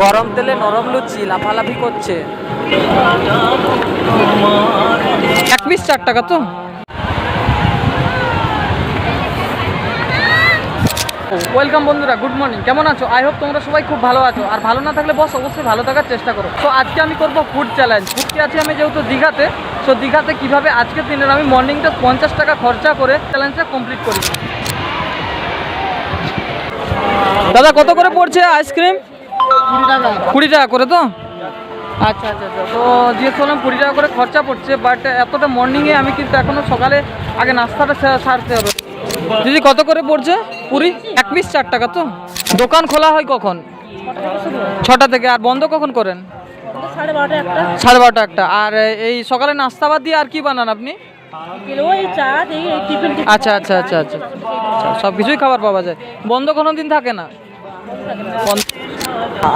গরম তেলে নরম লুচি, লাফালাফি করছে। এক পিস চার টাকা তো। ওয়েলকাম বন্ধুরা গুড মর্নিং কেমন আছো? আই হোপ তোমরা সবাই খুব ভালো আছো। আর ভালো না থাকলে বস অবশ্যই ভালো থাকার চেষ্টা করো। তো আজকে আমি করব ফুড চ্যালেঞ্জ ফুডকে আছি আমি যেহেতু দীঘাতে সো দীঘাতে কীভাবে আজকের দিনের আমি মর্নিংটা পঞ্চাশ টাকা খরচা করে চ্যালেঞ্জটা কমপ্লিট করি। দাদা কত করে পড়ছে আইসক্রিম? কুড়ি টাকা। কুড়ি টাকা করে তো? আচ্ছা আচ্ছা আচ্ছা। তো জিজ্ঞেস করলাম কুড়ি টাকা করে খরচা পড়ছে বাট এতটা মর্নিংয়ে আমি কিন্তু এখনও সকালে আগে নাস্তাটা সারতে হবে। দিদি কত করে পড়ছে? পুরি এক পিস চার টাকা তো? দোকান খোলা হয় কখন? ছটা থেকে। আর বন্ধ কখন করেন? সাড়ে বারোটা একটা। সাড়ে বারোটা একটা। আর এই সকালে নাস্তা বাদ দিয়ে আর কি বানান আপনি? কিলো এই চা এই এই টিফিন টিফিন। আচ্ছা আচ্ছা আচ্ছা আচ্ছা। সব কিছুই খাবার পাওয়া যায়। বন্ধ কোনো দিন থাকে না?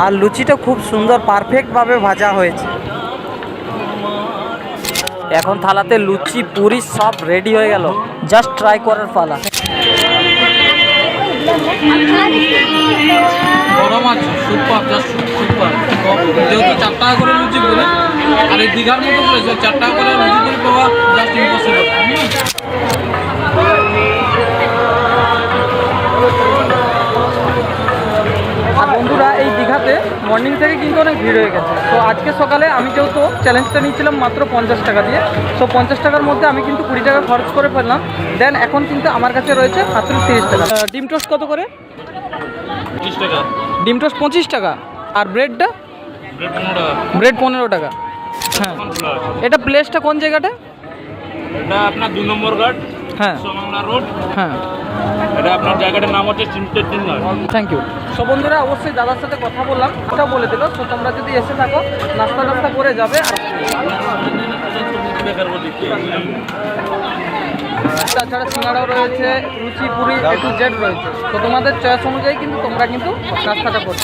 আর লুচিটা খুব সুন্দর পারফেক্টভাবে ভাজা হয়েছে। এখন থালাতে লুচি পুরি সব রেডি হয়ে গেল। জাস্ট ট্রাই করার পালা। গরম আছে সুপার জাস্ট সুপার যেহেতু চার টাকা করে লুচি বলে আর এই দীঘার মতো করেছে চার টাকা করে পাওয়া জাস্ট ইম্পসিবল আর বন্ধুরা এই দীঘাতে মর্নিং থেকে কিন্তু অনেক ভিড় হয়ে গেছে। তো আজকে সকালে আমি যেহেতু চ্যালেঞ্জটা নিয়েছিলাম মাত্র পঞ্চাশ টাকা দিয়ে তো পঞ্চাশ টাকার মধ্যে আমি কিন্তু কুড়ি টাকা খরচ করে ফেললাম। দেন এখন কিন্তু আমার কাছে রয়েছে মাত্র তিরিশ টাকা। ডিম টোস্ট কত করে? টাকা। ডিম টোস্ট পঁচিশ টাকা। আর ব্রেডটা ব্রেড পনেরো টাকা। হ্যাঁ। এটা প্লেসটা কোন জায়গাটা? এটা আপনার দু নম্বর ঘাট হ্যাঁ। সোমাংলা রোড হ্যাঁ। এটা আপনার জায়গাটার নাম হচ্ছে চিমটের তিন থ্যাংক ইউ সো বন্ধুরা অবশ্যই দাদার সাথে কথা বললাম। ওটাও বলে দিল সো তোমরা যদি এসে থাকো নাস্তা টাস্তা করে যাবে তাছাড়া সিঙ্গাড়াও রয়েছে luchi puri A to Z রয়েছে। তো তোমাদের চয়েস অনুযায়ী কিন্তু তোমরা কিন্তু নাস্তাটা করছ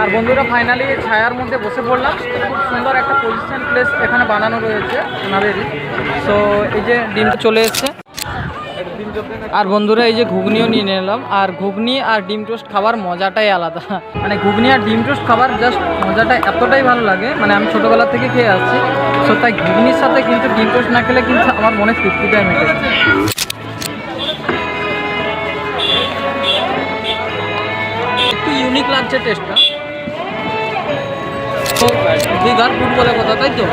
আর বন্ধুরা ফাইনালি ছায়ার মধ্যে বসে পড়লাম। খুব সুন্দর একটা পজিশন প্লেস এখানে বানানো রয়েছে ওনাদেরই। সো এই যে ডিমটা চলে এসছে। আর বন্ধুরা, এই যে ঘুগনিও নিয়ে নিলাম। আর ঘুগনি আর ডিম টোস্ট খাবার মজাটাই আলাদা। মানে ঘুগনি আর ডিম টোস্ট খাবার জাস্ট মজাটা এতটাই ভালো লাগে। মানে আমি ছোটোবেলা থেকে খেয়ে আসছি। সো তাই ঘুগনির সাথে কিন্তু ডিম টোস্ট না খেলে কিন্তু আমার মনে তৃপ্তিটাই মেটে একটু ইউনিক লাগছে টেস্টটা কথা, তাই তো?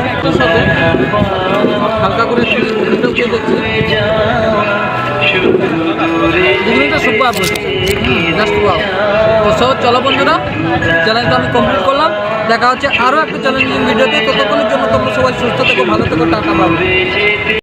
হালকা করে দেখছি। ঘুগনিটা সুপার জাস্ট ওয়াও তো সব চলো বন্ধুরা চ্যালেঞ্জটা আমি কমপ্লিট করলাম। দেখা হচ্ছে আরও একটা চ্যালেঞ্জিং ভিডিওতে ততক্ষণের জন্য তোমরা সবাই সুস্থ থেকো, ভালো থেকো টাকা পাবে